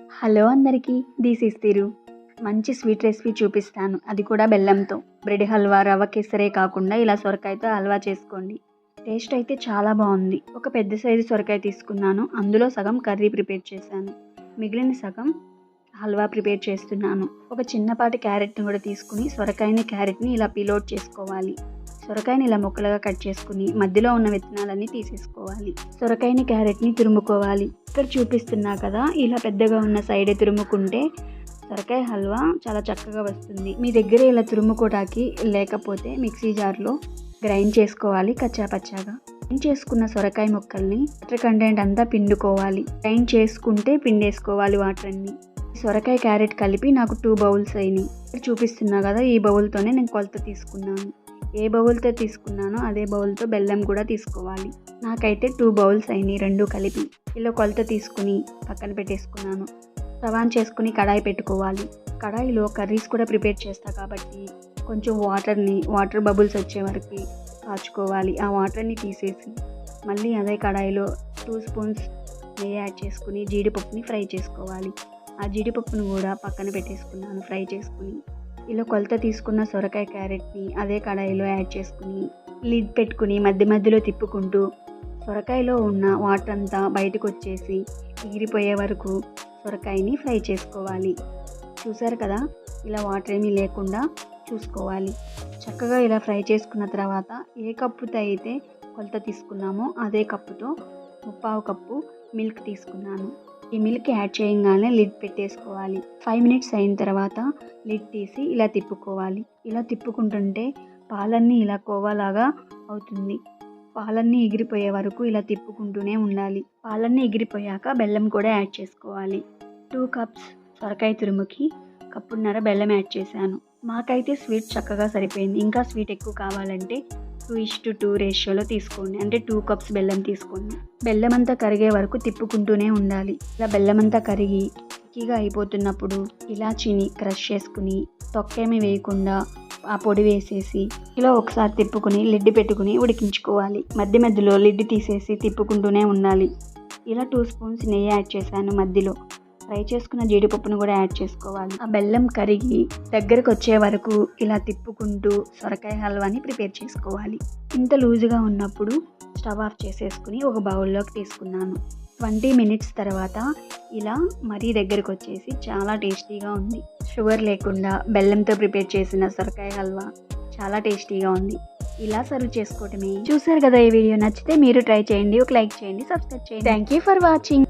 Hello అందరికీ this is తిరు. మంచి sweet recipe చూపిస్తాను. అది కూడా బెల్లంతో. బ్రెడ్ హల్వా రవ్వ కేసరే కాకుండా ఇలా సొరకాయతో హల్వా చేసుకోండి. టేస్ట్ అయితే చాలా బాగుంది. ఒక పెద్ద సైజు సొరకాయ తీసుకున్నాను. అందులో సగం కర్రీ ప్రిపేర్ చేశాను. మిగిలిన సగం హల్వా ప్రిపేర్ చేస్తున్నాను. ఒక చిన్నపాటి క్యారెట్ని కూడా తీసుకుని సొరకాయని క్యారెట్ని ఇలా పిలోట్ చేసుకోవాలి. సొరకాయని ఇలా ముక్కలుగా కట్ చేసుకుని మధ్యలో ఉన్న విత్తనాలన్నీ తీసేసుకోవాలి. సొరకాయని క్యారెట్ని తురుముకోవాలి. ఇక్కడ చూపిస్తున్నా కదా ఇలా పెద్దగా ఉన్న సైడే తురుముకుంటే సొరకాయ హల్వా చాలా చక్కగా వస్తుంది. మీ దగ్గర ఇలా తురుముకోటానికి లేకపోతే మిక్సీ జార్లో గ్రైండ్ చేసుకోవాలి కచ్చా పచ్చాగా గ్రైండ్ చేసుకున్న సొరకాయ ముక్కల్ని వాటర్ కంటెంట్ అంతా పిండుకోవాలి. గ్రైండ్ చేసుకుంటే పిండేసుకోవాలి వాటర్ అన్ని సొరకాయ క్యారెట్ కలిపి నాకు టూ బౌల్స్ అయినాయి. ఇక్కడ చూపిస్తున్నా కదా ఈ బౌల్తోనే నేను కొలత తీసుకున్నాను. ఏ బౌల్తో తీసుకున్నానో అదే బౌల్తో బెల్లం కూడా తీసుకోవాలి. నాకైతే టూ బౌల్స్ అయినాయి రెండు కలిపి. ఇలా కొలత తీసుకుని పక్కన పెట్టేసుకున్నాను. స్టవ్ చేసుకుని కడాయి పెట్టుకోవాలి. కడాయిలో కర్రీస్ కూడా ప్రిపేర్ చేస్తా కాబట్టి కొంచెం వాటర్ని వాటర్ బబుల్స్ వచ్చే వరకు కాచుకోవాలి. ఆ వాటర్ని తీసేసి మళ్ళీ అదే కడాయిలో టూ స్పూన్స్ నెయ్యి యాడ్ చేసుకుని జీడిపప్పుని ఫ్రై చేసుకోవాలి. ఆ జీడిపప్పును కూడా పక్కన పెట్టేసుకున్నాను ఫ్రై చేసుకుని. ఇలా కొలత తీసుకున్న సొరకాయ క్యారెట్ని అదే కడాయిలో యాడ్ చేసుకుని లిడ్ పెట్టుకుని మధ్య మధ్యలో తిప్పుకుంటూ సొరకాయలో ఉన్న వాటర్ అంతా బయటకు వచ్చేసి ఎగిరిపోయే వరకు సొరకాయని ఫ్రై చేసుకోవాలి. చూసారు కదా? ఇలా వాటర్ ఏమీ లేకుండా చూసుకోవాలి. చక్కగా ఇలా ఫ్రై చేసుకున్న తర్వాత ఏ కప్పుతో అయితే కొలత తీసుకున్నామో అదే కప్పుతో ముప్పావు కప్పు మిల్క్ తీసుకున్నాను. ఈ మిల్క్ యాడ్ చేయగానే లిడ్ పెట్టేసుకోవాలి. ఫైవ్ మినిట్స్ అయిన తర్వాత లిడ్ తీసి ఇలా తిప్పుకోవాలి. ఇలా తిప్పుకుంటుంటే పాలన్నీ ఇలా కోవాలాగా అవుతుంది. పాలన్నీ ఎగిరిపోయే వరకు ఇలా తిప్పుకుంటూనే ఉండాలి. పాలన్నీ ఎగిరిపోయాక బెల్లం కూడా యాడ్ చేసుకోవాలి. టూ కప్స్ సొరకాయ తురుముకి కప్పున్నర బెల్లం యాడ్ చేశాను. మాకైతే స్వీట్ చక్కగా సరిపోయింది. ఇంకా స్వీట్ ఎక్కువ కావాలంటే టూ ఇష్ టు టూ రేషియోలో తీసుకోండి. అంటే టూ కప్స్ బెల్లం తీసుకోండి. బెల్లం అంతా కరిగే వరకు తిప్పుకుంటూనే ఉండాలి. ఇలా బెల్లం అంతా కరిగి చిక్కీగా అయిపోతున్నప్పుడు ఇలాచీని క్రష్ చేసుకుని తొక్కేమి వేయకుండా ఆ పొడి వేసేసి ఇలా ఒకసారి తిప్పుకుని లిడ్ పెట్టుకుని ఉడికించుకోవాలి. మధ్య మధ్యలో లిడ్ తీసేసి తిప్పుకుంటూనే ఉండాలి. ఇలా టూ స్పూన్స్ నెయ్యి యాడ్ చేశాను మధ్యలో. ఫ్రై చేసుకున్న జీడిపప్పును కూడా యాడ్ చేసుకోవాలి. ఆ బెల్లం కరిగి దగ్గరకు వచ్చే వరకు ఇలా తిప్పుకుంటూ సొరకాయ హల్వాని ప్రిపేర్ చేసుకోవాలి. ఇంత లూజుగా ఉన్నప్పుడు స్టవ్ ఆఫ్ చేసేసుకుని ఒక బౌల్లోకి తీసుకున్నాను. ట్వంటీ మినిట్స్ తర్వాత ఇలా మరీ దగ్గరకు వచ్చేసి చాలా టేస్టీగా ఉంది. షుగర్ లేకుండా బెల్లంతో ప్రిపేర్ చేసిన సొరకాయ హల్వా చాలా టేస్టీగా ఉంది. ఇలా సర్వ్ చేసుకోవటమే. చూసారు కదా ఈ వీడియో? నచ్చితే మీరు ట్రై చేయండి. ఒక లైక్ చేయండి. సబ్స్క్రైబ్ చేయండి. Thank you for watching